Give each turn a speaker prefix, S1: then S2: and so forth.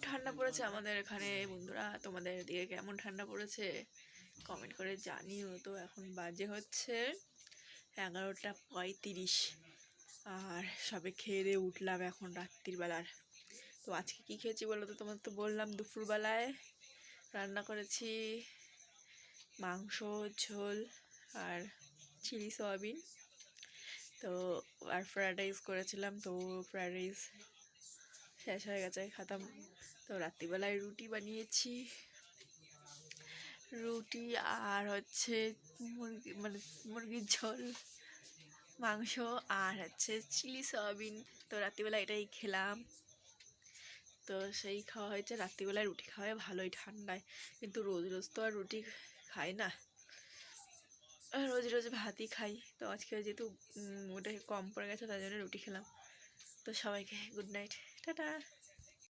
S1: ঠান্ডা পড়েছে আমাদের এখানে, বন্ধুরা। তোমাদের দিকে কেমন ঠান্ডা পড়েছে? কমেন্ট করে জানিও। তো এখন বাজে হচ্ছে এগারোটা পঁয়ত্রিশ। আর সবে খেয়ে দিয়ে উঠলাম এখন রাত্রির বেলার। তো আজকে কী খেয়েছি বলো তো? তোমার তো বললাম দুপুরবেলায় রান্না করেছি মাংস, ঝোল আর চিলি সয়াবিন। তো আর ফ্রায়েড রাইস করেছিলাম, তো ফ্রায়েড রাইস শেষ হয়ে গেছে, খাতাম। তো রাত্রিবেলায় রুটি বানিয়েছি। রুটি আর হচ্ছে মুরগি মানে মুরগির ঝোল, মাংস আর হচ্ছে চিলি সয়াবিন। তো রাত্রিবেলা এটাই খেলাম। তো সেই খাওয়া হয়েছে। রাত্রিবেলায় রুটি খাওয়াই ভালোই ঠান্ডায়। কিন্তু রোজ রোজ তো আর রুটি খাই না। রোজ রোজ ভাতই খাই। তো আজকে যেহেতু ওটা কম পড়ে গেছে, তাই জন্য রুটি খেলাম। তো সবাইকে গুড নাইট টাটা!